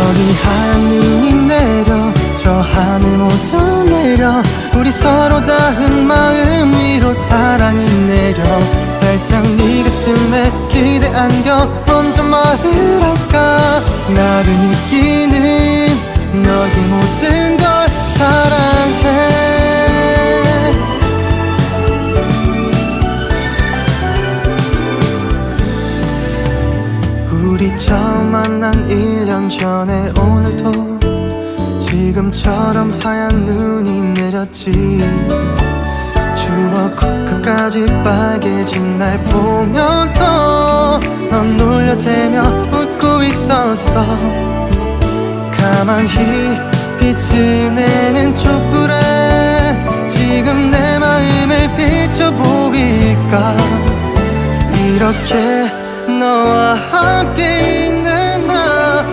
저기 하얀 눈이 내려 저 하늘 모두 내려. 우리 서로 닿은 마음 위로 사랑이 내려. 살짝 네 가슴에 기대 안겨 먼저 말을 할까? 나를 느끼 우리 처음 만난 1년 전에 오늘도 지금처럼 하얀 눈이 내렸지. 추억 끝까지 빨개진 날 보면서 넌 놀려대며 웃고 있었어. 가만히 빛을 내는 촛불에 지금 내 마음을 비춰보일까? 이렇게 No, I can't.